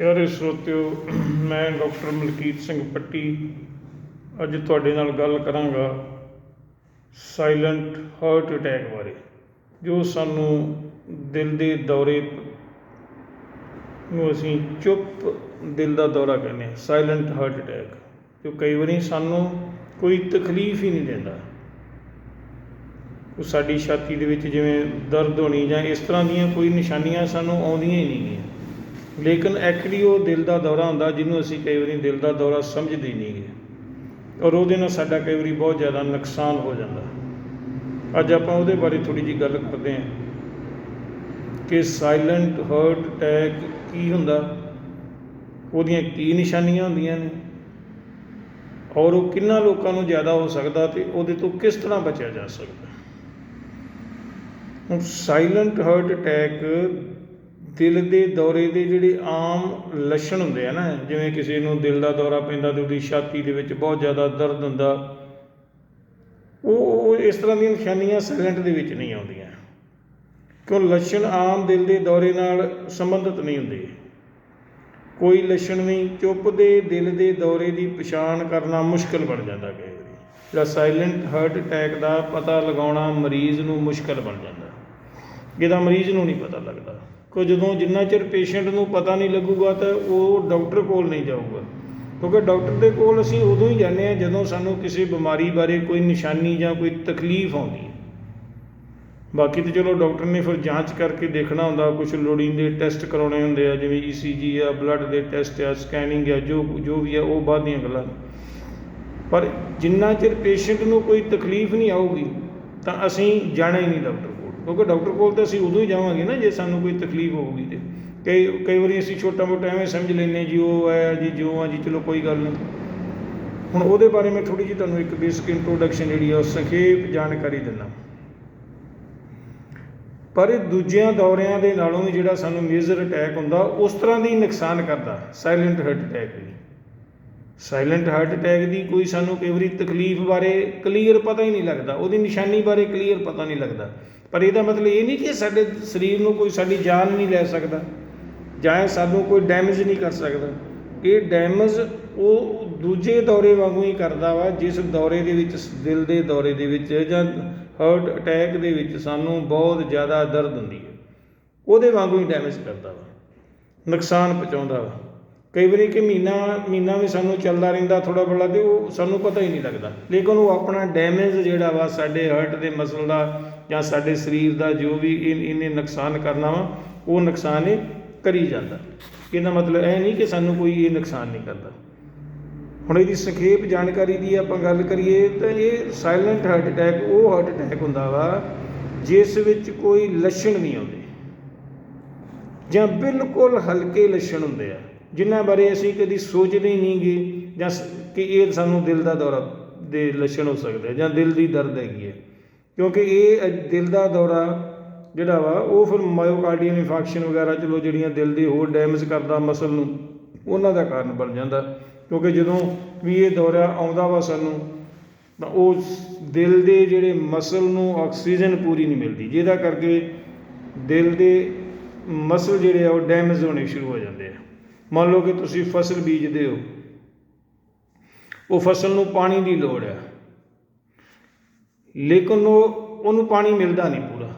ਪਿਆਰੇ ਸਰੋਤਿਓ ਮੈਂ ਡਾਕਟਰ ਮਲਕੀਤ ਸਿੰਘ ਪੱਟੀ ਅੱਜ ਤੁਹਾਡੇ ਨਾਲ ਗੱਲ ਕਰਾਂਗਾ ਸਾਇਲੈਂਟ ਹਾਰਟ ਅਟੈਕ ਬਾਰੇ, ਜੋ ਸਾਨੂੰ ਦਿਲ ਦੇ ਦੌਰੇ ਨੂੰ ਅਸੀਂ ਚੁੱਪ ਦਿਲ ਦਾ ਦੌਰਾ ਕਹਿੰਦੇ ਹਾਂ ਸਾਇਲੈਂਟ ਹਾਰਟ ਅਟੈਕ ਜੋ ਕਈ ਵਾਰੀ ਸਾਨੂੰ ਕੋਈ ਤਕਲੀਫ ਹੀ ਨਹੀਂ ਦਿੰਦਾ। ਉਹ ਸਾਡੀ ਛਾਤੀ ਦੇ ਵਿੱਚ ਜਿਵੇਂ ਦਰਦ ਹੋਣੀ ਜਾਂ ਇਸ ਤਰ੍ਹਾਂ ਦੀਆਂ ਕੋਈ ਨਿਸ਼ਾਨੀਆਂ ਸਾਨੂੰ ਆਉਂਦੀਆਂ ਹੀ ਨਹੀਂ ਲੇਕਿਨ ਐਕਚੁਅਲੀ ਉਹ ਦਿਲ ਦਾ ਦੌਰਾ ਹੁੰਦਾ, ਜਿਹਨੂੰ ਅਸੀਂ ਕਈ ਵਾਰੀ ਦਿਲ ਦਾ ਦੌਰਾ ਸਮਝਦੇ ਨਹੀਂ ਗਏ ਔਰ ਉਹਦੇ ਨਾਲ ਸਾਡਾ ਕਈ ਵਾਰੀ ਬਹੁਤ ਜ਼ਿਆਦਾ ਨੁਕਸਾਨ ਹੋ ਜਾਂਦਾ। ਅੱਜ ਆਪਾਂ ਉਹਦੇ ਬਾਰੇ ਥੋੜੀ ਜੀ ਗੱਲ ਕਰਦੇ ਹਾਂ ਕਿ ਸਾਇਲੈਂਟ ਹਾਰਟ ਅਟੈਕ ਕੀ ਹੁੰਦਾ? ਉਹਦੀਆਂ ਕੀ ਨਿਸ਼ਾਨੀਆਂ ਹੁੰਦੀਆਂ ਨੇ? ਔਰ ਉਹ ਕਿੰਨਾ ਲੋਕਾਂ ਨੂੰ ਜ਼ਿਆਦਾ ਹੋ ਸਕਦਾ ਤੇ ਉਹਦੇ ਤੋਂ ਕਿਸ ਤਰ੍ਹਾਂ ਬਚਿਆ ਜਾ ਸਕਦਾ? ਹੁਣ ਸਾਇਲੈਂਟ ਹਾਰਟ ਅਟੈਕ ਦਿਲ ਦੇ ਦੌਰੇ ਦੇ ਜਿਹੜੇ ਆਮ ਲੱਛਣ ਹੁੰਦੇ ਆ ਨਾ, ਜਿਵੇਂ ਕਿਸੇ ਨੂੰ ਦਿਲ ਦਾ ਦੌਰਾ ਪੈਂਦਾ ਤੇ ਉਹਦੀ ਛਾਤੀ ਦੇ ਵਿੱਚ ਬਹੁਤ ਜ਼ਿਆਦਾ ਦਰਦ ਹੁੰਦਾ, ਉਹ ਉਹ ਇਸ ਤਰ੍ਹਾਂ ਦੀਆਂ ਨਿਸ਼ਾਨੀਆਂ ਸਾਇਲੈਂਟ ਦੇ ਵਿੱਚ ਨਹੀਂ ਆਉਂਦੀਆਂ। ਕਿਉਂ? ਲੱਛਣ ਆਮ ਦਿਲ ਦੇ ਦੌਰੇ ਨਾਲ ਸੰਬੰਧਿਤ ਨਹੀਂ ਹੁੰਦੇ। ਕੋਈ ਲੱਛਣ ਨਹੀਂ, ਚੁੱਪ ਦੇ ਦਿਲ ਦੇ ਦੌਰੇ ਦੀ ਪਛਾਣ ਕਰਨਾ ਮੁਸ਼ਕਲ ਬਣ ਜਾਂਦਾ ਕਈ ਵਾਰੀ। ਜਿਹੜਾ ਸਾਇਲੈਂਟ ਹਾਰਟ ਅਟੈਕ ਦਾ ਪਤਾ ਲਗਾਉਣਾ ਮਰੀਜ਼ ਨੂੰ ਮੁਸ਼ਕਲ ਬਣ ਜਾਂਦਾ। ਇਹਦਾ ਮਰੀਜ਼ ਨੂੰ ਨਹੀਂ ਪਤਾ ਲੱਗਦਾ। ਕਿ ਜਦੋਂ ਜਿੰਨਾ ਚਿਰ ਪੇਸ਼ੈਂਟ ਨੂੰ ਪਤਾ ਨਹੀਂ ਲੱਗੂਗਾ ਤਾਂ ਉਹ ਡਾਕਟਰ ਕੋਲ ਨਹੀਂ ਜਾਊਗਾ। ਕਿਉਂਕਿ ਡਾਕਟਰ ਦੇ ਕੋਲ ਅਸੀਂ ਉਦੋਂ ਹੀ ਜਾਂਦੇ ਹਾਂ ਜਦੋਂ ਸਾਨੂੰ ਕਿਸੇ ਬਿਮਾਰੀ ਬਾਰੇ ਕੋਈ ਨਿਸ਼ਾਨੀ ਜਾਂ ਕੋਈ ਤਕਲੀਫ ਆਉਂਦੀ ਹੈ। ਬਾਕੀ ਤੇ ਚਲੋ ਡਾਕਟਰ ਨੇ ਫਿਰ ਜਾਂਚ ਕਰਕੇ ਦੇਖਣਾ ਹੁੰਦਾ ਕੁਝ ਲੋੜੀਂਦੇ ਟੈਸਟ ਕਰਾਉਣੇ ਹੁੰਦੇ ਆ, ਜਿਵੇਂ ਈਸੀਜੀ ਆ, ਬਲੱਡ ਦੇ ਟੈਸਟ ਆ, ਸਕੈਨਿੰਗ ਆ, ਜੋ ਜੋ ਵੀ ਆ, ਉਹ ਬਾਅਦ ਦੀਆਂ ਗੱਲਾਂ ਪਰ ਜਿੰਨਾ ਚਿਰ ਪੇਸ਼ੈਂਟ ਨੂੰ ਕੋਈ ਤਕਲੀਫ ਨਹੀਂ ਆਊਗੀ ਤਾਂ ਅਸੀਂ ਜਾਣਾ ਹੀ ਨਹੀਂ ਡਾਕਟਰ ਕਿਉਂਕਿ ਡਾਕਟਰ ਕੋਲ ਤਾਂ ਅਸੀਂ ਉਦੋਂ ਹੀ ਜਾਵਾਂਗੇ ਨਾ ਜੇ ਸਾਨੂੰ ਕੋਈ ਤਕਲੀਫ ਹੋਊਗੀ ਤੇ। ਕਈ ਕਈ ਵਾਰੀ ਅਸੀਂ ਛੋਟਾ ਮੋਟਾ ਐਵੇਂ ਸਮਝ ਲੈਂਦੇ ਜੀ, ਉਹ ਹੈ ਜੀ, ਜੋ ਆ ਜੀ, ਚਲੋ ਕੋਈ ਗੱਲ ਨਹੀਂ। ਹੁਣ ਉਹਦੇ ਬਾਰੇ ਮੈਂ ਥੋੜੀ ਜਿਹੀ ਤੁਹਾਨੂੰ ਇੱਕ ਬੇਸਿਕ ਇੰਟਰੋਡਕਸ਼ਨ ਜਿਹੜੀ ਆ, ਉਹ ਸੰਖੇਪ ਜਾਣਕਾਰੀ ਦਿੰਦਾ। ਪਰ ਇਹ ਦੂਜਿਆਂ ਦੌਰਿਆਂ ਦੇ ਨਾਲੋਂ ਵੀ ਜਿਹੜਾ ਸਾਨੂੰ ਮੇਜਰ ਅਟੈਕ ਹੁੰਦਾ, ਉਸ ਤਰ੍ਹਾਂ ਦੀ ਨੁਕਸਾਨ ਕਰਦਾ ਸਾਇਲੈਂਟ ਹਾਰਟ ਅਟੈਕ ਵੀ। ਸਾਇਲੈਂਟ ਹਾਰਟ ਅਟੈਕ ਦੀ ਕੋਈ ਸਾਨੂੰ ਕਈ ਵਾਰੀ ਤਕਲੀਫ ਬਾਰੇ ਕਲੀਅਰ ਪਤਾ ਹੀ ਨਹੀਂ ਲੱਗਦਾ, ਉਹਦੀ ਨਿਸ਼ਾਨੀ ਬਾਰੇ ਕਲੀਅਰ ਪਤਾ ਨਹੀਂ ਲੱਗਦਾ। ਪਰ ਇਹਦਾ ਮਤਲਬ ਇਹ ਨਹੀਂ ਕਿ ਸਾਡੇ ਸਰੀਰ ਨੂੰ ਕੋਈ ਸਾਡੀ ਜਾਨ ਨਹੀਂ ਲੈ ਸਕਦਾ ਜਾਂ ਸਾਨੂੰ ਕੋਈ ਡੈਮੇਜ ਨਹੀਂ ਕਰ ਸਕਦਾ। ਇਹ ਡੈਮੇਜ ਉਹ ਦੂਜੇ ਦੌਰੇ ਵਾਂਗੂ ਹੀ ਕਰਦਾ ਵਾ, ਜਿਸ ਦੌਰੇ ਦੇ ਵਿੱਚ, ਦਿਲ ਦੇ ਦੌਰੇ ਦੇ ਵਿੱਚ ਜਾਂ ਹਾਰਟ ਅਟੈਕ ਦੇ ਵਿੱਚ ਸਾਨੂੰ ਬਹੁਤ ਜ਼ਿਆਦਾ ਦਰਦ ਹੁੰਦੀ ਹੈ। ਉਹਦੇ ਵਾਂਗੂ ਹੀ ਡੈਮੇਜ ਕਰਦਾ ਵਾ, ਨੁਕਸਾਨ ਪਹੁੰਚਾਉਂਦਾ ਵਾ। ਕਈ ਵਾਰੀ ਕਿ ਮਹੀਨਾ ਮਹੀਨਾ ਵੀ ਸਾਨੂੰ ਚੱਲਦਾ ਰਹਿੰਦਾ ਥੋੜਾ ਬੜਾ ਤੇ ਉਹ ਸਾਨੂੰ ਪਤਾ ਹੀ ਨਹੀਂ ਲੱਗਦਾ। ਲੇਕਿਨ ਉਹ ਆਪਣਾ ਡੈਮੇਜ ਜਿਹੜਾ ਵਾ ਸਾਡੇ ਹਾਰਟ ਦੇ ਮਸਲ ਦਾ ਜਾਂ ਸਾਡੇ ਸਰੀਰ ਦਾ ਜੋ ਵੀ ਇਹ- ਇਹਨੇ ਨੁਕਸਾਨ ਕਰਨਾ ਵਾ, ਉਹ ਨੁਕਸਾਨ ਇਹ ਕਰੀ ਜਾਂਦਾ। ਇਹਦਾ ਮਤਲਬ ਇਹ ਨਹੀਂ ਕਿ ਸਾਨੂੰ ਕੋਈ ਇਹ ਨੁਕਸਾਨ ਨਹੀਂ ਕਰਦਾ। ਹੁਣ ਇਹਦੀ ਸੰਖੇਪ ਜਾਣਕਾਰੀ ਦੀ ਆਪਾਂ ਗੱਲ ਕਰੀਏ ਤਾਂ ਇਹ ਸਾਇਲੈਂਟ ਹਾਰਟ ਅਟੈਕ ਉਹ ਹਾਰਟ ਅਟੈਕ ਹੁੰਦਾ ਵਾ, ਜਿਸ ਵਿੱਚ ਕੋਈ ਲੱਛਣ ਨਹੀਂ ਆਉਂਦੇ। ਜਾਂ ਬਿਲਕੁਲ ਹਲਕੇ ਲੱਛਣ ਹੁੰਦੇ ਆ, ਜਿਨ੍ਹਾਂ ਬਾਰੇ ਅਸੀਂ ਕਦੀ ਸੋਚਦੇ ਹੀ ਨਹੀਂਗੇ ਜਾਂ ਕਿ ਇਹ ਸਾਨੂੰ ਦਿਲ ਦਾ ਦੌਰਾ ਦੇ ਲੱਛਣ ਹੋ ਸਕਦੇ ਆ, ਜਾਂ ਦਿਲ ਦੀ ਦਰਦ ਹੈਗੀ ਹੈ ਕਿਉਂਕਿ ਇਹ ਦਿਲ ਦਾ ਦੌਰਾ ਜਿਹੜਾ ਵਾ, ਉਹ ਫਿਰ ਮਾਇਓਕਾਰਡੀਅਲ ਇਨਫੈਕਸ਼ਨ ਵਗੈਰਾ ਚਲੋ ਜਿਹੜੀਆਂ ਦਿਲ ਦੀ ਹੋਰ ਡੈਮੇਜ ਕਰਦਾ ਮਸਲ ਨੂੰ, ਉਹਨਾਂ ਦਾ ਕਾਰਨ ਬਣ ਜਾਂਦਾ। ਕਿਉਂਕਿ ਜਦੋਂ ਵੀ ਇਹ ਦੌਰਾ ਆਉਂਦਾ ਵਾ ਸਾਨੂੰ, ਤਾਂ ਉਹ ਦਿਲ ਦੇ ਜਿਹੜੇ ਮਸਲ ਨੂੰ ਆਕਸੀਜਨ ਪੂਰੀ ਨਹੀਂ ਮਿਲਦੀ। ਜਿਹਦਾ ਕਰਕੇ ਦਿਲ ਦੇ ਮਸਲ ਜਿਹੜੇ ਆ, ਉਹ ਡੈਮੇਜ ਹੋਣੇ ਸ਼ੁਰੂ ਹੋ ਜਾਂਦੇ ਆ। ਮੰਨ ਲਓ ਕਿ ਤੁਸੀਂ ਫਸਲ ਬੀਜਦੇ ਹੋ। ਉਹ ਫਸਲ ਨੂੰ ਪਾਣੀ ਦੀ ਲੋੜ ਹੈ ਲੇਕਿਨ ਉਹ, ਉਹਨੂੰ ਪਾਣੀ ਮਿਲਦਾ ਨਹੀਂ ਪੂਰਾ,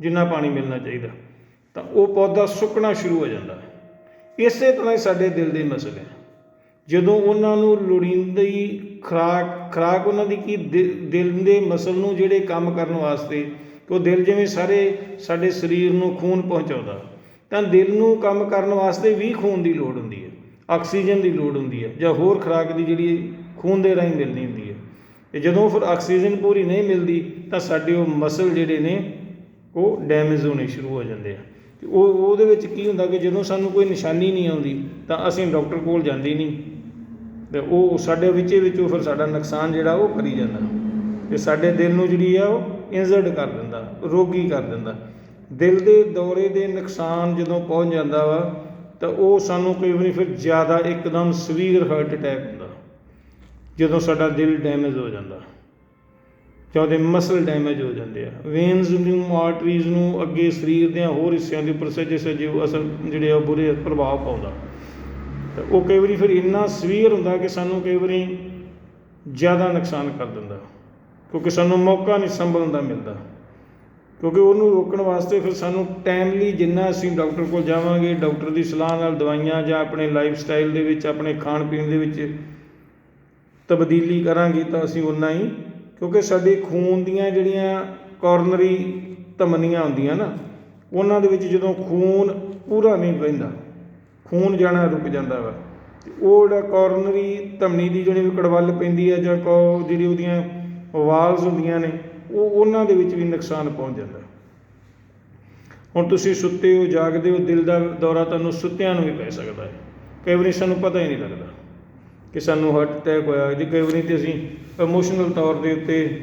ਜਿੰਨਾ ਪਾਣੀ ਮਿਲਣਾ ਚਾਹੀਦਾ। ਤਾਂ ਉਹ ਪੌਦਾ ਸੁੱਕਣਾ ਸ਼ੁਰੂ ਹੋ ਜਾਂਦਾ ਹੈ। ਇਸੇ ਤਰ੍ਹਾਂ ਹੀ ਸਾਡੇ ਦਿਲ ਦੇ ਮਸਲੇ ਹੈ ਜਦੋਂ ਉਹਨਾਂ ਨੂੰ ਲੋੜੀਂਦੀ ਖੁਰਾਕ ਖੁਰਾਕ ਉਹਨਾਂ ਦੀ ਕੀ ਦਿ- ਦਿਲ ਦੇ ਮਸਲ ਨੂੰ ਜਿਹੜੇ ਕੰਮ ਕਰਨ ਵਾਸਤੇ ਕਿ ਉਹ ਦਿਲ ਜਿਵੇਂ ਸਾਰੇ ਸਾਡੇ ਸਰੀਰ ਨੂੰ ਖੂਨ ਪਹੁੰਚਾਉਂਦਾ, ਤਾਂ ਦਿਲ ਨੂੰ ਕੰਮ ਕਰਨ ਵਾਸਤੇ ਵੀ ਖੂਨ ਦੀ ਲੋੜ ਹੁੰਦੀ ਹੈ, ਆਕਸੀਜਨ ਦੀ ਲੋੜ ਹੁੰਦੀ ਹੈ, ਜਾਂ ਹੋਰ ਖੁਰਾਕ ਦੀ ਜਿਹੜੀ ਖੂਨ ਦੇ ਰਾਹੀਂ ਮਿਲਣੀ ਹੁੰਦੀ ਹੈ। ਤੇ ਜਦੋਂ ਫਿਰ ਆਕਸੀਜਨ ਪੂਰੀ ਨਹੀਂ ਮਿਲਦੀ ਤਾਂ ਸਾਡੇ ਉਹ ਮਸਲ ਜਿਹੜੇ ਨੇ, ਉਹ ਡੈਮੇਜ ਹੋਣੇ ਸ਼ੁਰੂ ਹੋ ਜਾਂਦੇ ਆ। ਤੇ ਉਹ, ਉਹਦੇ ਵਿੱਚ ਕੀ ਹੁੰਦਾ ਕਿ ਜਦੋਂ ਸਾਨੂੰ ਕੋਈ ਨਿਸ਼ਾਨੀ ਨਹੀਂ ਆਉਂਦੀ, ਤਾਂ ਅਸੀਂ ਡਾਕਟਰ ਕੋਲ ਜਾਂਦੇ ਨਹੀਂ। ਤੇ ਉਹ ਸਾਡੇ ਵਿੱਚੇ ਵਿੱਚੋਂ ਫਿਰ ਸਾਡਾ ਨੁਕਸਾਨ ਜਿਹੜਾ ਉਹ ਕਰੀ ਜਾਂਦਾ। ਤੇ ਸਾਡੇ ਦਿਲ ਨੂੰ ਜਿਹੜੀ ਆ, ਉਹ ਇੰਜਰਡ ਕਰ ਦਿੰਦਾ, ਰੋਗੀ ਕਰ ਦਿੰਦਾ। ਦਿਲ ਦੇ ਦੌਰੇ ਦੇ ਨੁਕਸਾਨ ਜਦੋਂ ਪਹੁੰਚ ਜਾਂਦਾ ਵਾ, ਤਾਂ ਉਹ ਸਾਨੂੰ ਕਈ ਵਾਰੀ ਫਿਰ ਜ਼ਿਆਦਾ ਇੱਕਦਮ ਸਵੀਰ ਹਾਰਟ ਅਟੈਕ ਜਦੋਂ ਸਾਡਾ ਦਿਲ ਡੈਮੇਜ ਹੋ ਜਾਂਦਾ, ਜਾਂ ਉਹਦੇ ਮਸਲ ਡੈਮੇਜ ਹੋ ਜਾਂਦੇ ਆ ਵੇਨਸ ਨੂੰ ਆਰਟਰੀਜ਼ ਨੂੰ, ਅੱਗੇ ਸਰੀਰ ਦੇ ਹੋਰ ਹਿੱਸਿਆਂ ਦੇ ਉੱਪਰ ਸੱਜੇ ਸੱਜੇ ਅਸਰ ਜਿਹੜੇ ਆ ਉਹ ਬੁਰੇ ਪ੍ਰਭਾਵ ਪਾਉਂਦਾ। ਤੇ ਉਹ ਕਈ ਵਾਰੀ ਫਿਰ ਇੰਨਾ ਸਵੀਅਰ ਹੁੰਦਾ ਕਿ ਸਾਨੂੰ ਕਈ ਵਾਰੀ ਜ਼ਿਆਦਾ ਨੁਕਸਾਨ ਕਰ ਦਿੰਦਾ, ਕਿਉਂਕਿ ਸਾਨੂੰ ਮੌਕਾ ਨਹੀਂ ਸੰਭਲਣ ਦਾ ਮਿਲਦਾ। ਕਿਉਂਕਿ ਉਹਨੂੰ ਰੋਕਣ ਵਾਸਤੇ ਫਿਰ ਸਾਨੂੰ ਟਾਈਮਲੀ ਜਿੰਨਾ ਅਸੀਂ ਡਾਕਟਰ ਕੋਲ ਜਾਵਾਂਗੇ, ਡਾਕਟਰ ਦੀ ਸਲਾਹ ਨਾਲ ਦਵਾਈਆਂ ਜਾਂ ਆਪਣੇ ਲਾਈਫ ਸਟਾਈਲ ਦੇ ਵਿੱਚ, ਆਪਣੇ ਖਾਣ ਪੀਣ ਦੇ ਵਿੱਚ ਤਬਦੀਲੀ ਕਰਾਂਗੇ ਤਾਂ ਅਸੀਂ ਉਨਾ ਹੀ, ਕਿਉਂਕਿ ਸਾਡੇ ਖੂਨ ਦੀਆਂ ਜਿਹੜੀਆਂ ਕੋਰਨਰੀ ਧਮਨੀਆਂ ਹੁੰਦੀਆਂ ਨਾ, ਉਹਨਾਂ ਦੇ ਵਿੱਚ ਜਦੋਂ ਖੂਨ ਪੂਰਾ ਨਹੀਂ ਵਹਿੰਦਾ, ਖੂਨ ਜਾਣਾ ਰੁਕ ਜਾਂਦਾ ਵਾ ਉਹ ਜਿਹੜਾ ਕੋਰਨਰੀ ਧਮਨੀ ਦੀ ਜਿਹੜੀ ਕੜਵੱਲ ਪੈਂਦੀ ਹੈ ਜਾਂ ਕੋ ਜਿਹੜੀ ਉਹਦੀਆਂ ਵਾਲਸ ਹੁੰਦੀਆਂ ਨੇ, ਉਹ ਉਹਨਾਂ ਦੇ ਵਿੱਚ ਵੀ ਨੁਕਸਾਨ ਪਹੁੰਚ ਜਾਂਦਾ। ਹੁਣ ਤੁਸੀਂ ਸੁੱਤੇ ਹੋ, ਜਾਗਦੇ ਹੋ, ਦਿਲ ਦਾ ਦੌਰਾ ਤੁਹਾਨੂੰ ਸੁੱਤਿਆਂ ਨੂੰ ਵੀ ਪੈ ਸਕਦਾ ਹੈ, ਕਈ ਵਾਰੀ ਸਾਨੂੰ ਪਤਾ ਹੀ ਨਹੀਂ ਲੱਗਦਾ। ਕਿ ਸਾਨੂੰ ਹਾਰਟ ਅਟੈਕ ਹੋਇਆ। ਜੇ ਕਈ ਵਾਰੀ ਤੇ ਅਸੀਂ ਇਮੋਸ਼ਨਲ ਤੌਰ ਦੇ ਉੱਤੇ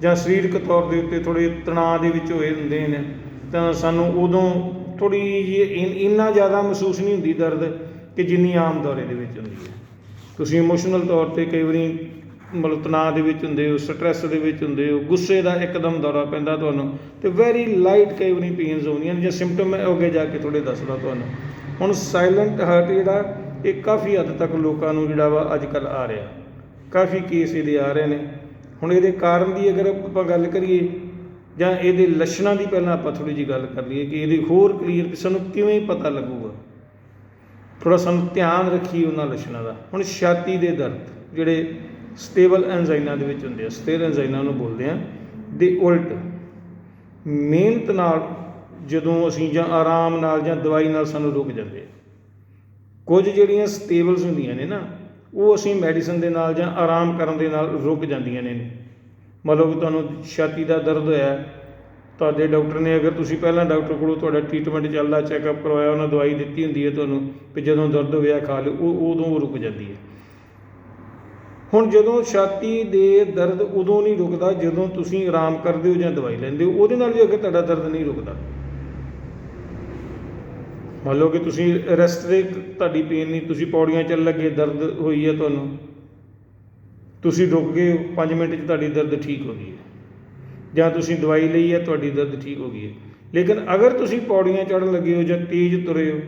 ਜਾਂ ਸਰੀਰਕ ਤੌਰ ਦੇ ਉੱਤੇ ਥੋੜੇ ਤਣਾਅ ਦੇ ਵਿੱਚ ਹੋਏ ਹੁੰਦੇ ਨੇ, ਤਾਂ ਸਾਨੂੰ ਉਦੋਂ ਥੋੜੀ ਜਿਹੀ ਇਨ- ਇੰਨਾ ਜ਼ਿਆਦਾ ਮਹਿਸੂਸ ਨਹੀਂ ਹੁੰਦੀ ਦਰਦ ਕਿ ਜਿੰਨੀ ਆਮ ਦੌਰੇ ਦੇ ਵਿੱਚ ਹੁੰਦੀ ਹੈ। ਤੁਸੀਂ ਇਮੋਸ਼ਨਲ ਤੌਰ ਤੇ ਕਈ ਵਾਰੀ ਮਤਲਬ ਤਣਾਅ ਦੇ ਵਿੱਚ ਹੁੰਦੇ ਹੋ ਸਟ੍ਰੈਸ ਦੇ ਵਿੱਚ ਹੁੰਦੇ ਹੋ, ਗੁੱਸੇ ਦਾ ਇੱਕਦਮ ਦੌਰਾ ਪੈਂਦਾ ਤੁਹਾਨੂੰ ਤੇ ਵੈਰੀ ਲਾਈਟ ਕਈ ਵਾਰੀ ਪੇਨਸ ਆਉਂਦੀਆਂ ਨੇ ਜਾਂ ਸਿੰਪਟਮ ਅੱਗੇ ਜਾ ਕੇ ਥੋੜੇ ਦੱਸਦਾ ਤੁਹਾਨੂੰ। ਹੁਣ ਸਾਇਲੈਂਟ ਹਾਰਟ ਜਿਹੜਾ ਇਹ ਕਾਫੀ ਹੱਦ ਤੱਕ ਲੋਕਾਂ ਨੂੰ ਜਿਹੜਾ ਵਾ ਅੱਜ ਕੱਲ ਆ ਰਿਹਾ। ਕਾਫੀ ਕੇਸ ਇਹਦੇ ਆ ਰਹੇ ਨੇ। ਹੁਣ ਇਹਦੇ ਕਾਰਨ ਦੀ ਅਗਰ ਆਪਾਂ ਗੱਲ ਕਰੀਏ, ਜਾਂ ਇਹਦੇ ਲੱਛਣਾਂ ਦੀ ਪਹਿਲਾਂ ਆਪਾਂ ਥੋੜੀ ਜੀ ਗੱਲ ਕਰ ਲਈਏ ਕਿ ਇਹਦੀ ਹੋਰ ਕਲੀਅਰ ਸਾਨੂੰ ਕਿਵੇਂ ਪਤਾ ਲੱਗੂਗਾ? ਥੋੜਾ ਸਾਨੂੰ ਧਿਆਨ ਰੱਖੀਏ ਉਹਨਾਂ ਲੱਛਣਾਂ ਦਾ। ਹੁਣ ਛਾਤੀ ਦੇ ਦਰਦ, ਜਿਹੜੇ ਸਟੇਬਲ ਐਂਜ਼ਾਈਨਾ ਦੇ ਵਿੱਚ ਹੁੰਦੇ ਆ ਸਥਿਰ ਐਂਜ਼ਾਈਨਾ ਨੂੰ ਬੋਲਦੇ ਆ, ਦੇ ਉਲਟ ਮਿਹਨਤ ਨਾਲ ਜਦੋਂ ਅਸੀਂ ਜਾਂ ਆਰਾਮ ਨਾਲ ਜਾਂ ਦਵਾਈ ਨਾਲ ਸਾਨੂੰ ਰੁਕ ਜਾਂਦੇ ਆ। ਕੁਝ ਜਿਹੜੀਆਂ ਸਟੇਬਲਸ ਹੁੰਦੀਆਂ ਨੇ ਨਾ, ਉਹ ਅਸੀਂ ਮੈਡੀਸਨ ਦੇ ਨਾਲ ਜਾਂ ਆਰਾਮ ਕਰਨ ਦੇ ਨਾਲ ਰੁਕ ਜਾਂਦੀਆਂ ਨੇ। ਮਤਲਬ ਕਿ ਤੁਹਾਨੂੰ ਛਾਤੀ ਦਾ ਦਰਦ ਹੋਇਆ, ਤੁਹਾਡੇ ਡਾਕਟਰ ਨੇ ਅਗਰ ਤੁਸੀਂ ਪਹਿਲਾਂ ਡਾਕਟਰ ਕੋਲੋਂ ਤੁਹਾਡਾ ਟ੍ਰੀਟਮੈਂਟ ਚੱਲਦਾ ਚੈੱਕਅਪ ਕਰਵਾਇਆ, ਉਹਨਾਂ ਦਵਾਈ ਦਿੱਤੀ ਹੁੰਦੀ ਹੈ ਤੁਹਾਨੂੰ, ਵੀ ਜਦੋਂ ਦਰਦ ਹੋਇਆ ਖਾ ਲਿਓ, ਉਹ ਉਦੋਂ ਉਹ ਰੁਕ ਜਾਂਦੀ ਹੈ। ਹੁਣ ਜਦੋਂ ਛਾਤੀ ਦੇ ਦਰਦ ਉਦੋਂ ਨਹੀਂ ਰੁਕਦਾ ਜਦੋਂ ਤੁਸੀਂ ਆਰਾਮ ਕਰਦੇ ਹੋ ਜਾਂ ਦਵਾਈ ਲੈਂਦੇ ਹੋ, ਉਹਦੇ ਨਾਲ ਵੀ ਅਗਰ ਤੁਹਾਡਾ ਦਰਦ ਨਹੀਂ ਰੁਕਦਾ। ਮੰਨ ਲਓ ਕਿ ਤੁਸੀਂ ਰੈਸਟ ਦੇ ਤੁਹਾਡੀ ਪੇਨ ਨਹੀਂ, ਤੁਸੀਂ ਪੌੜੀਆਂ ਚੱਲ ਲੱਗੇ, ਦਰਦ ਹੋਈ ਹੈ ਤੁਹਾਨੂੰ। ਤੁਸੀਂ ਰੁਕ ਗਏ 5 ਮਿੰਟ 'ਚ ਤੁਹਾਡੀ ਦਰਦ ਠੀਕ ਹੋ ਗਈ ਹੈ। ਜਾਂ ਤੁਸੀਂ ਦਵਾਈ ਲਈ ਹੈ, ਤੁਹਾਡੀ ਦਰਦ ਠੀਕ ਹੋ ਗਈ ਹੈ। ਲੇਕਿਨ ਅਗਰ ਤੁਸੀਂ ਪੌੜੀਆਂ ਚੜ੍ਹਨ ਲੱਗੇ ਹੋ ਜਾਂ ਤੇਜ਼ ਤੁਰੇ ਹੋ,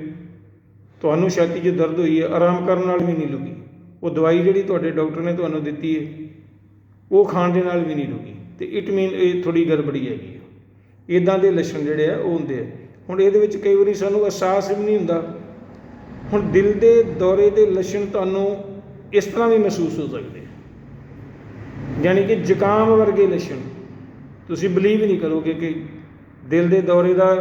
ਤੁਹਾਨੂੰ ਛਾਤੀ 'ਚ ਦਰਦ ਹੋਈ ਹੈ, ਆਰਾਮ ਕਰਨ ਨਾਲ ਵੀ ਨਹੀਂ ਲੁਕੀ। ਉਹ ਦਵਾਈ ਜਿਹੜੀ ਤੁਹਾਡੇ ਡਾਕਟਰ ਨੇ ਤੁਹਾਨੂੰ ਦਿੱਤੀ ਹੈ, ਉਹ ਖਾਣ ਦੇ ਨਾਲ ਵੀ ਨਹੀਂ ਰੁਕੀ ਤੇ ਇਟ ਮੀਨ ਇਹ ਥੋੜੀ ਗੜਬੜੀ ਹੈਗੀ ਹੈ ਇਦਾਂ ਦੇ ਲੱਛਣ ਜਿਹੜੇ ਆ, ਉਹ ਹੁੰਦੇ ਆ। ਹੁਣ ਇਹਦੇ ਵਿੱਚ ਕਈ ਵਾਰੀ ਸਾਨੂੰ ਅਹਿਸਾਸ ਵੀ ਨਹੀਂ ਹੁੰਦਾ। ਹੁਣ ਦਿਲ ਦੇ ਦੌਰੇ ਦੇ ਲੱਛਣ ਤੁਹਾਨੂੰ ਇਸ ਤਰ੍ਹਾਂ ਵੀ ਮਹਿਸੂਸ ਹੋ ਸਕਦੇ ਆ। ਯਾਨੀ ਕਿ ਜ਼ੁਕਾਮ ਵਰਗੇ ਲੱਛਣ। ਤੁਸੀਂ ਬਲੀਵ ਨਹੀਂ ਕਰੋਗੇ ਕਿ ਦਿਲ ਦੇ ਦੌਰੇ ਦਾ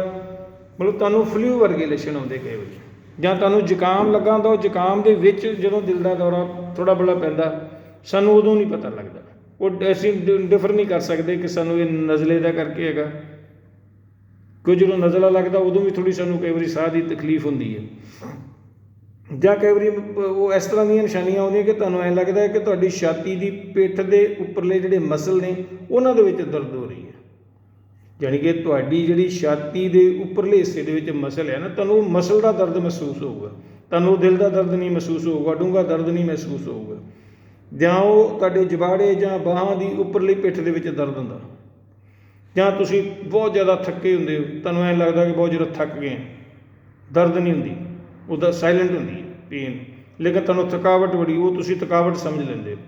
ਮਤਲਬ ਤੁਹਾਨੂੰ ਫਲੂ ਵਰਗੇ ਲੱਛਣ ਆਉਂਦੇ ਕਈ ਵਾਰੀ। ਜਾਂ ਤੁਹਾਨੂੰ ਜ਼ੁਕਾਮ ਲੱਗਾ ਹੁੰਦਾ, ਉਹ ਜ਼ੁਕਾਮ ਦੇ ਵਿੱਚ ਜਦੋਂ ਦਿਲ ਦਾ ਦੌਰਾ ਥੋੜਾ ਬੜਾ ਪੈਂਦਾ, ਸਾਨੂੰ ਉਦੋਂ ਨਹੀਂ ਪਤਾ ਲੱਗਦਾ। ਉਹ ਅਸੀਂ ਡਿਫਰ ਨਹੀਂ ਕਰ ਸਕਦੇ ਕਿ ਸਾਨੂੰ ਇਹ ਨਜ਼ਲੇ ਦਾ ਕਰਕੇ ਹੈਗਾ। ਕਿਉਂ ਜਦੋਂ ਨਜ਼ਲਾ ਲੱਗਦਾ ਉਦੋਂ ਵੀ ਥੋੜੀ ਸਾਨੂੰ ਕਈ ਵਾਰੀ ਸਾਹ ਦੀ ਤਕਲੀਫ ਹੁੰਦੀ ਹੈ। ਜਾਂ ਕਈ ਵਾਰੀ ਉਹ ਇਸ ਤਰ੍ਹਾਂ ਦੀਆਂ ਨਿਸ਼ਾਨੀਆਂ ਆਉਂਦੀਆਂ ਕਿ ਤੁਹਾਨੂੰ ਐਂ ਲੱਗਦਾ ਹੈ ਕਿ ਤੁਹਾਡੀ ਛਾਤੀ ਦੀ ਪਿੱਠ ਦੇ ਉੱਪਰਲੇ ਜਿਹੜੇ ਮਸਲ ਨੇ, ਉਹਨਾਂ ਦੇ ਵਿੱਚ ਦਰਦ ਹੋ ਰਹੀ ਹੈ। ਯਾਨੀ ਕਿ ਤੁਹਾਡੀ ਜਿਹੜੀ ਛਾਤੀ ਦੇ ਉੱਪਰਲੇ ਹਿੱਸੇ ਦੇ ਵਿੱਚ ਮਸਲ ਹੈ ਨਾ, ਤੁਹਾਨੂੰ ਮਸਲ ਦਾ ਦਰਦ ਮਹਿਸੂਸ ਹੋਊਗਾ। ਤੁਹਾਨੂੰ ਦਿਲ ਦਾ ਦਰਦ ਨਹੀਂ ਮਹਿਸੂਸ ਹੋਊਗਾ, ਡੂੰਘਾ ਦਰਦ ਨਹੀਂ ਮਹਿਸੂਸ ਹੋਊਗਾ। ਜਾਂ ਉਹ ਤੁਹਾਡੇ ਜਬਾੜੇ ਜਾਂ ਬਾਹਾਂ ਦੀ ਉੱਪਰਲੀ ਪਿੱਠ ਦੇ ਵਿੱਚ ਦਰਦ ਹੁੰਦਾ। ਜਾਂ ਤੁਸੀਂ ਬਹੁਤ ਜ਼ਿਆਦਾ ਥੱਕੇ ਹੁੰਦੇ ਹੋ, ਤੁਹਾਨੂੰ ਐਂ ਲੱਗਦਾ ਕਿ ਬਹੁਤ ਜ਼ਿਆਦਾ ਥੱਕ ਗਏ ਦਰਦ ਨਹੀਂ ਹੁੰਦੀ ਉਹਦਾ ਸਾਇਲੈਂਟ ਹੁੰਦੀ ਹੈ ਪੇਨ ਲੇਕਿਨ ਤੁਹਾਨੂੰ ਥਕਾਵਟ ਬੜੀ, ਉਹ ਤੁਸੀਂ ਥਕਾਵਟ ਸਮਝ ਲੈਂਦੇ ਹੋ।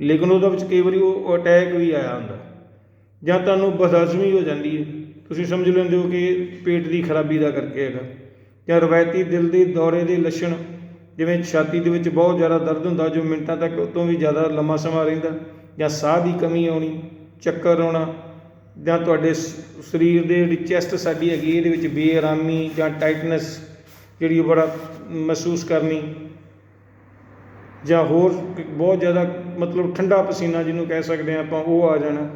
ਲੇਕਿਨ ਉਹਦੇ ਵਿੱਚ ਕਈ ਵਾਰੀ ਉਹ ਅਟੈਕ ਵੀ ਆਇਆ ਹੁੰਦਾ। ਜਾਂ ਤੁਹਾਨੂੰ ਬਦਹਜ਼ਮੀ ਹੋ ਜਾਂਦੀ ਹੈ। ਤੁਸੀਂ ਸਮਝ ਲੈਂਦੇ ਹੋ ਕਿ ਪੇਟ ਦੀ ਖਰਾਬੀ ਦਾ ਕਰਕੇ ਹੈਗਾ। ਜਾਂ ਰਵਾਇਤੀ ਦਿਲ ਦੇ ਦੌਰੇ ਦੇ ਲੱਛਣ, ਜਿਵੇਂ ਛਾਤੀ ਦੇ ਵਿੱਚ ਬਹੁਤ ਜ਼ਿਆਦਾ ਦਰਦ ਹੁੰਦਾ, ਜੋ ਮਿੰਟਾਂ ਤੱਕ ਉਹ ਤੋਂ ਵੀ ਜ਼ਿਆਦਾ ਲੰਮਾ ਸਮਾਂ ਰਹਿੰਦਾ, ਜਾਂ ਸਾਹ ਦੀ ਕਮੀ ਆਉਣੀ, ਚੱਕਰ ਆਉਣਾ ਜਾਂ ਤੁਹਾਡੇ ਸ- ਸਰੀਰ ਦੇ ਜਿਹੜੀ ਚੈਸਟ ਸਾਡੀ ਹੈਗੀ, ਇਹਦੇ ਵਿੱਚ ਬੇਆਰਾਮੀ ਜਾਂ ਟਾਈਟਨੈਸ ਜਿਹੜੀ ਉਹ ਬੜਾ ਮਹਿਸੂਸ ਕਰਨੀ ਜਾਂ ਹੋਰ ਬਹੁਤ ਜ਼ਿਆਦਾ ਮਤਲਬ ਠੰਡਾ ਪਸੀਨਾ ਜਿਹਨੂੰ ਕਹਿ ਸਕਦੇ ਹਾਂ ਆਪਾਂ, ਉਹ ਆ ਜਾਣਾ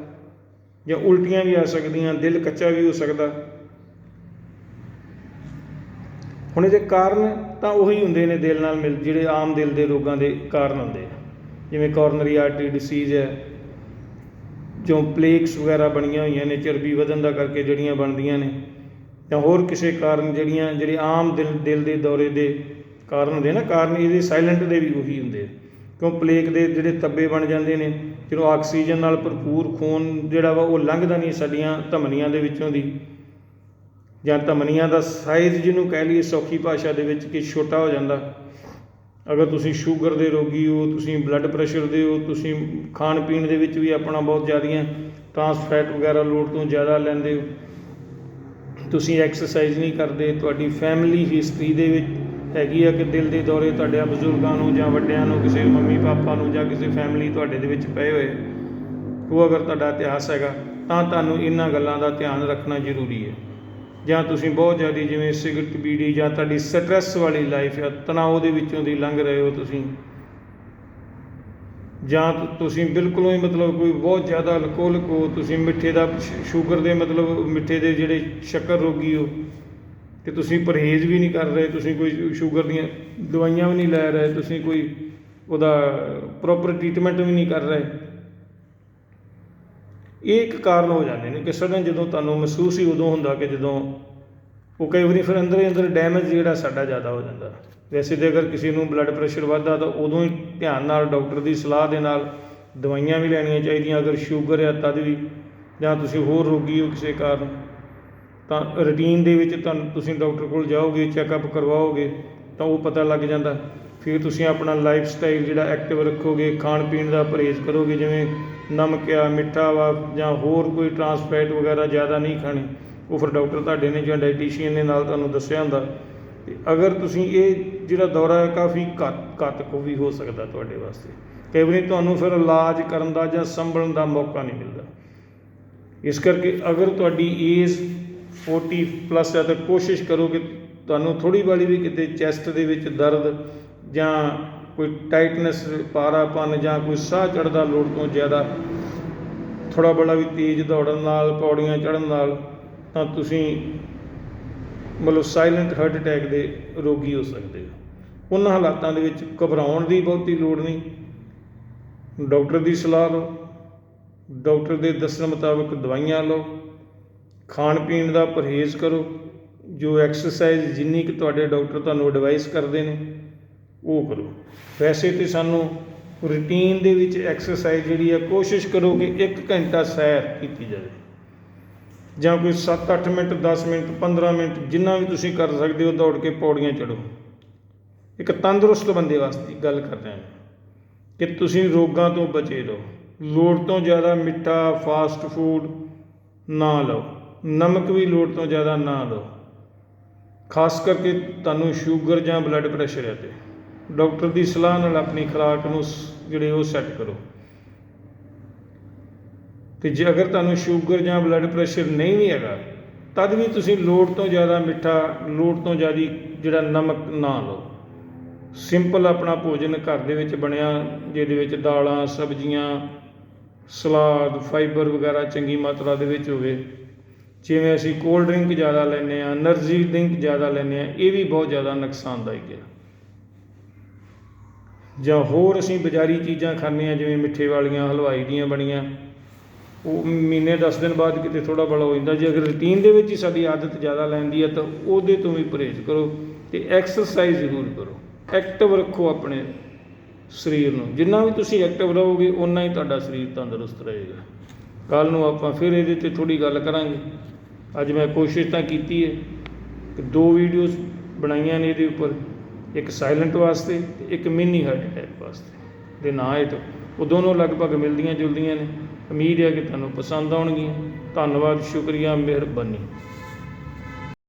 ਜਾਂ ਉਲਟੀਆਂ ਵੀ ਆ ਸਕਦੀਆਂ, ਦਿਲ ਕੱਚਾ ਵੀ ਹੋ ਸਕਦਾ। ਹੁਣ ਇਹਦੇ ਕਾਰਨ ਤਾਂ ਉਹੀ ਹੁੰਦੇ ਨੇ ਦਿਲ ਨਾਲ ਮਿਲ, ਜਿਹੜੇ ਆਮ ਦਿਲ ਦੇ ਰੋਗਾਂ ਦੇ ਕਾਰਨ ਹੁੰਦੇ ਆ। ਜਿਵੇਂ ਕੋਰਨਰੀ ਆਰਟਰੀ ਡਿਸੀਜ਼ ਹੈ ਜੋ ਪਲੇਕਸ ਵਗੈਰਾ ਬਣੀਆਂ ਹੋਈਆਂ ਨੇ, ਚਰਬੀ ਵਧਣ ਦਾ ਕਰਕੇ ਜਿਹੜੀਆਂ ਬਣਦੀਆਂ ਨੇ। ਜਾਂ ਹੋਰ ਕਿਸੇ ਕਾਰਨ ਜਿਹੜੀਆਂ ਜਿਹੜੇ ਆਮ ਦਿਲ ਦਿਲ ਦੇ ਦੌਰੇ ਦੇ ਕਾਰਨ ਹੁੰਦੇ ਨਾ, ਕਾਰਨ ਇਹਦੇ ਸਾਇਲੈਂਟ ਦੇ ਵੀ ਉਹੀ ਹੁੰਦੇ ਆ। ਕਿਉਂ ਪਲੇਕ ਦੇ ਜਿਹੜੇ ਤੱਬੇ ਬਣ ਜਾਂਦੇ ਨੇ, ਜਦੋਂ ਆਕਸੀਜਨ ਨਾਲ ਭਰਪੂਰ ਖੂਨ ਜਿਹੜਾ ਵਾ ਉਹ ਲੰਘਦਾ ਨਹੀਂ ਸਾਡੀਆਂ ਧਮਨੀਆਂ ਦੇ ਵਿੱਚੋਂ ਦੀ, ਜਾਂ ਧਮਨੀਆਂ ਦਾ ਸਾਈਜ਼ ਜਿਹਨੂੰ ਕਹਿ ਲਈਏ ਸੌਖੀ ਭਾਸ਼ਾ ਦੇ ਵਿੱਚ ਕਿ ਛੋਟਾ ਹੋ ਜਾਂਦਾ ਅਗਰ ਤੁਸੀਂ ਸ਼ੂਗਰ ਦੇ ਰੋਗੀ ਹੋ, ਤੁਸੀਂ ਬਲੱਡ ਪ੍ਰੈਸ਼ਰ ਦੇ ਹੋ, ਤੁਸੀਂ ਖਾਣ ਪੀਣ ਦੇ ਵਿੱਚ ਵੀ ਆਪਣਾ ਬਹੁਤ ਜ਼ਿਆਦੀਆਂ ਟ੍ਰਾਂਸਫੈਟ ਵਗੈਰਾ ਲੋੜ ਤੋਂ ਜ਼ਿਆਦਾ ਲੈਂਦੇ ਹੋ। ਤੁਸੀਂ ਐਕਸਰਸਾਈਜ਼ ਨਹੀਂ ਕਰਦੇ, ਤੁਹਾਡੀ ਫੈਮਿਲੀ ਹਿਸਟਰੀ ਦੇ ਵਿੱਚ ਹੈਗੀ ਆ ਕਿ ਦਿਲ ਦੇ ਦੌਰੇ ਤੁਹਾਡੇ ਬਜ਼ੁਰਗਾਂ ਨੂੰ ਜਾਂ ਵੱਡਿਆਂ ਨੂੰ, ਕਿਸੇ ਮੰਮੀ ਪਾਪਾ ਨੂੰ ਜਾਂ ਕਿਸੇ ਫੈਮਿਲੀ ਤੁਹਾਡੇ ਦੇ ਵਿੱਚ ਪਏ ਹੋਏ ਉਹ ਅਗਰ ਤੁਹਾਡਾ ਇਤਿਹਾਸ ਹੈਗਾ ਤਾਂ ਤੁਹਾਨੂੰ ਇਹਨਾਂ ਗੱਲਾਂ ਦਾ ਧਿਆਨ ਰੱਖਣਾ ਜ਼ਰੂਰੀ ਹੈ। ਜਾਂ ਤੁਸੀਂ ਬਹੁਤ ਜ਼ਿਆਦਾ ਜਿਵੇਂ ਸਿਗਰਟ, ਬੀੜੀ ਜਾਂ ਤੁਹਾਡੀ ਸਟ੍ਰੈਸ ਵਾਲੀ ਲਾਈਫ ਹੈ ਤਣਾਅ ਦੇ ਵਿੱਚੋਂ ਦੀ ਲੰਘ ਰਹੇ ਹੋ ਤੁਸੀਂ। ਜਾਂ ਤੁਸੀਂ ਬਿਲਕੁਲ ਹੀ ਮਤਲਬ ਕੋਈ ਬਹੁਤ ਜ਼ਿਆਦਾ ਅਲਕੋਹਲਿਕ ਹੋ, ਤੁਸੀਂ ਮਿੱਠੇ ਦਾ ਸ਼ੂਗਰ ਦੇ ਮਤਲਬ ਮਿੱਠੇ ਦੇ ਜਿਹੜੇ ਸ਼ੱਕਰ ਰੋਗੀ ਹੋ, ਤੇ ਤੁਸੀਂ ਪਰਹੇਜ਼ ਵੀ ਨਹੀਂ ਕਰ ਰਹੇ, ਤੁਸੀਂ ਕੋਈ ਸ਼ੂਗਰ ਦੀਆਂ ਦਵਾਈਆਂ ਵੀ ਨਹੀਂ ਲੈ ਰਹੇ, ਤੁਸੀਂ ਕੋਈ ਉਹਦਾ ਪ੍ਰੋਪਰ ਟ੍ਰੀਟਮੈਂਟ ਵੀ ਨਹੀਂ ਕਰ ਰਹੇ। ਇਹ ਇੱਕ ਕਾਰਨ ਹੋ ਜਾਂਦੇ ਨੇ ਕਿ ਸਡਨ ਜਦੋਂ ਤੁਹਾਨੂੰ ਮਹਿਸੂਸ ਹੀ ਉਦੋਂ ਹੁੰਦਾ ਕਿ ਜਦੋਂ ਉਹ ਕਈ ਵਾਰੀ ਫਿਰ ਅੰਦਰ ਹੀ ਅੰਦਰ ਡੈਮੇਜ ਜਿਹੜਾ ਸਾਡਾ ਜ਼ਿਆਦਾ ਹੋ ਜਾਂਦਾ। ਵੈਸੇ ਤੇ ਅਗਰ ਕਿਸੇ ਨੂੰ ਬਲੱਡ ਪ੍ਰੈਸ਼ਰ ਵੱਧਦਾ ਤਾਂ ਉਦੋਂ ਹੀ ਧਿਆਨ ਨਾਲ ਡਾਕਟਰ ਦੀ ਸਲਾਹ ਦੇ ਨਾਲ ਦਵਾਈਆਂ ਵੀ ਲੈਣੀਆਂ ਚਾਹੀਦੀਆਂ, ਅਗਰ ਸ਼ੂਗਰ ਹੈ ਤਦ ਵੀ ਜਾਂ ਤੁਸੀਂ ਹੋਰ ਰੋਗੀ ਹੋ ਕਿਸੇ ਕਾਰਨ, ਤਾਂ ਰੂਟੀਨ ਦੇ ਵਿੱਚ ਤੁਹਾਨੂੰ ਤੁਸੀਂ ਡਾਕਟਰ ਕੋਲ ਜਾਓਗੇ ਚੈੱਕਅਪ ਕਰਵਾਓਗੇ, ਤਾਂ ਉਹ ਪਤਾ ਲੱਗ ਜਾਂਦਾ। ਫਿਰ ਤੁਸੀਂ ਆਪਣਾ ਲਾਈਫ ਸਟਾਈਲ ਜਿਹੜਾ ਐਕਟਿਵ ਰੱਖੋਗੇ ਖਾਣ ਪੀਣ ਦਾ ਪਰਹੇਜ਼ ਕਰੋਗੇ, ਜਿਵੇਂ ਨਮਕ ਆ, ਮਿੱਠਾ ਵਾ ਜਾਂ ਹੋਰ ਕੋਈ ਟਰਾਂਸਫੈਟ ਵਗੈਰਾ ਜ਼ਿਆਦਾ ਨਹੀਂ ਖਾਣੀ, ਉਹ ਫਿਰ ਡਾਕਟਰ ਤੁਹਾਡੇ ਨੇ ਜਾਂ ਡਾਈਟੀਸ਼ੀਅਨ ਨੇ ਨਾਲ ਤੁਹਾਨੂੰ ਦੱਸਿਆ ਹੁੰਦਾ। ਤੇ ਅਗਰ ਤੁਸੀਂ ਇਹ ਜਿਹੜਾ ਦੌਰਾ ਹੈ, ਕਾਫੀ ਘੱਟ ਘਾਤਕ ਵੀ ਹੋ ਸਕਦਾ ਤੁਹਾਡੇ ਵਾਸਤੇ। ਕਈ ਵਾਰੀ ਤੁਹਾਨੂੰ ਫਿਰ ਇਲਾਜ ਕਰਨ ਦਾ ਜਾਂ ਸੰਭਲਣ ਦਾ ਮੌਕਾ ਨਹੀਂ ਮਿਲਦਾ। ਇਸ ਕਰਕੇ ਅਗਰ ਤੁਹਾਡੀ ਏਜ 40 ਪਲੱਸ ਹੈ, ਤਾਂ ਕੋਸ਼ਿਸ਼ ਕਰੋ ਕਿ ਤੁਹਾਨੂੰ ਥੋੜੀ ਬਾਲੀ ਵੀ ਕਿਤੇ ਚੈਸਟ ਦੇ ਵਿੱਚ ਦਰਦ ਜਾਂ ਕੋਈ ਟਾਈਟਨੈਸ, ਪਾਰਾਪਨ ਜਾਂ ਕੋਈ ਸਾਹ ਚੜਦਾ ਲੋੜ ਤੋਂ ਜ਼ਿਆਦਾ ਥੋੜਾ ਬੜਾ ਵੀ ਤੇਜ਼ ਦੌੜਨ ਨਾਲ, ਪੌੜੀਆਂ ਚੜਨ ਨਾਲ, ਤਾਂ ਤੁਸੀਂ ਮਤਲਬ ਸਾਇਲੈਂਟ ਹਾਰਟ ਅਟੈਕ ਦੇ ਰੋਗੀ ਹੋ ਸਕਦੇ ਹੋ। ਉਹਨਾਂ ਹਾਲਾਤਾਂ ਦੇ ਵਿੱਚ ਘਬਰਾਉਣ ਦੀ ਬਹੁਤੀ ਲੋੜ ਨਹੀਂ। ਡਾਕਟਰ ਦੀ ਸਲਾਹ ਲਓ। ਡਾਕਟਰ ਦੇ ਦੱਸਣ ਮੁਤਾਬਕ ਦਵਾਈਆਂ ਲਓ। ਖਾਣ ਪੀਣ ਦਾ ਪਰਹੇਜ਼ ਕਰੋ। ਜੋ ਐਕਸਰਸਾਈਜ਼ ਜਿੰਨੀ ਕਿ ਤੁਹਾਡੇ ਡਾਕਟਰ ਤੁਹਾਨੂੰ ਐਡਵਾਈਸ ਕਰਦੇ ਨੇ ਉਹ ਕਰੋ। ਵੈਸੇ ਤੇ ਸਾਨੂੰ ਰੂਟੀਨ ਦੇ ਵਿੱਚ ਐਕਸਰਸਾਈਜ਼ ਜਿਹੜੀ ਆ, ਕੋਸ਼ਿਸ਼ ਕਰੋ ਕਿ 1 ਘੰਟਾ ਸੈਰ ਕੀਤੀ ਜਾਵੇ। ਜਾਂ ਕੋਈ 7-8 ਮਿੰਟ 10 ਮਿੰਟ 15 ਮਿੰਟ, ਜਿੰਨਾ ਵੀ ਤੁਸੀਂ ਕਰ ਸਕਦੇ ਹੋ, ਦੌੜ ਕੇ ਪੌੜੀਆਂ ਚੜੋ ਇੱਕ ਤੰਦਰੁਸਤ ਬੰਦੇ ਵਾਸਤੇ ਗੱਲ ਕਰ ਰਹੇ ਹਾਂ। ਕਿ ਤੁਸੀਂ ਰੋਗਾਂ ਤੋਂ ਬਚੇ ਰਹੋ। ਲੋੜ ਤੋਂ ਜ਼ਿਆਦਾ ਮਿੱਠਾ ਫਾਸਟ ਫੂਡ ਨਾ ਲਓ। ਨਮਕ ਵੀ ਲੋੜ ਤੋਂ ਜ਼ਿਆਦਾ ਨਾ ਲਓ। ਖਾਸ ਕਰਕੇ ਤੁਹਾਨੂੰ ਸ਼ੂਗਰ ਜਾਂ ਬਲੱਡ ਪ੍ਰੈਸ਼ਰ ਹੈ ਤੇ। ਡਾਕਟਰ ਦੀ ਸਲਾਹ ਨਾਲ ਆਪਣੀ ਖੁਰਾਕ ਨੂੰ ਜਿਹੜੇ ਉਹ ਸੈੱਟ ਕਰੋ। ਤੇ ਜੇ ਅਗਰ ਤੁਹਾਨੂੰ ਸ਼ੂਗਰ ਜਾਂ ਬਲੱਡ ਪ੍ਰੈਸ਼ਰ ਨਹੀਂ ਵੀ ਹੈਗਾ, ਤਦ ਵੀ ਤੁਸੀਂ ਲੋੜ ਤੋਂ ਜ਼ਿਆਦਾ ਮਿੱਠਾ, ਲੋੜ ਤੋਂ ਜ਼ਿਆਦਾ ਜਿਹੜਾ ਨਮਕ ਨਾ ਲਓ। ਸਿੰਪਲ ਆਪਣਾ ਭੋਜਨ ਘਰ ਦੇ ਵਿੱਚ ਬਣਿਆ, ਜਿਹਦੇ ਵਿੱਚ ਦਾਲਾਂ, ਸਬਜ਼ੀਆਂ, ਸਲਾਦ, ਫਾਈਬਰ ਵਗੈਰਾ ਚੰਗੀ ਮਾਤਰਾ ਦੇ ਵਿੱਚ ਹੋਵੇ। ਜਿਵੇਂ ਅਸੀਂ ਕੋਲਡ ਡਰਿੰਕ ਜ਼ਿਆਦਾ ਲੈਂਦੇ ਆ એનર્ਜੀ ਡਰਿੰਕ ਜ਼ਿਆਦਾ ਲੈਂਦੇ ਆ ਇਹ ਵੀ ਬਹੁਤ ਜ਼ਿਆਦਾ ਨੁਕਸਾਨਦਾਇਕ ਹੈ। ਜਾਂ ਹੋਰ ਅਸੀਂ ਬਜ਼ਾਰੀ ਚੀਜ਼ਾਂ ਖਾਂਦੇ ਆ ਜਿਵੇਂ ਮਿੱਠੇ ਵਾਲੀਆਂ, ਹਲਵਾਈ ਦੀਆਂ ਬਣੀਆਂ, ਉਹ ਮਹੀਨੇ 10 ਦਿਨ ਬਾਅਦ ਕਿਤੇ ਥੋੜਾ ਬੜਾ ਹੋ ਜਾਂਦਾ। ਜੇ ਅਗਰ ਰੂਟੀਨ ਦੇ ਵਿੱਚ ਹੀ ਸਾਡੀ ਆਦਤ ਜ਼ਿਆਦਾ ਲੈਂਦੀ ਹੈ, ਤਾਂ ਉਹਦੇ ਤੋਂ ਵੀ ਪਰਹੇਜ਼ ਕਰੋ ਤੇ ਐਕਸਰਸਾਈਜ਼ ਜ਼ਰੂਰ ਕਰੋ। ਐਕਟਿਵ ਰੱਖੋ ਆਪਣੇ ਸਰੀਰ ਨੂੰ। ਜਿੰਨਾ ਵੀ ਤੁਸੀਂ ਐਕਟਿਵ ਰਹੋਗੇ ਉਨਾ ਹੀ ਤੁਹਾਡਾ ਸਰੀਰ ਤੰਦਰੁਸਤ ਰਹੇਗਾ। ਕੱਲ ਨੂੰ ਆਪਾਂ ਫਿਰ ਇਹਦੇ ਤੇ ਥੋੜੀ ਗੱਲ ਕਰਾਂਗੇ। ਅੱਜ ਮੈਂ ਕੋਸ਼ਿਸ਼ ਤਾਂ ਕੀਤੀ ਹੈ ਕਿ ਦੋ ਵੀਡੀਓਜ਼ ਬਣਾਈਆਂ ਨੇ ਇਹਦੇ ਉੱਪਰ। ਇੱਕ ਸਾਇਲੈਂਟ ਵਾਸਤੇ ਤੇ ਇੱਕ ਮਿੰਨੀ ਹਾਰਟ ਅਟੈਕ ਵਾਸਤੇ। ਦੇ ਨਾਂ ਹੇਠ ਉਹ ਦੋਨੋਂ ਲਗਭਗ ਮਿਲਦੀਆਂ ਜੁਲਦੀਆਂ ਨੇ। ਉਮੀਦ ਹੈ ਕਿ ਤੁਹਾਨੂੰ ਪਸੰਦ ਆਉਣਗੀਆਂ। ਧੰਨਵਾਦ, ਸ਼ੁਕਰੀਆ, ਮਿਹਰਬਾਨੀ।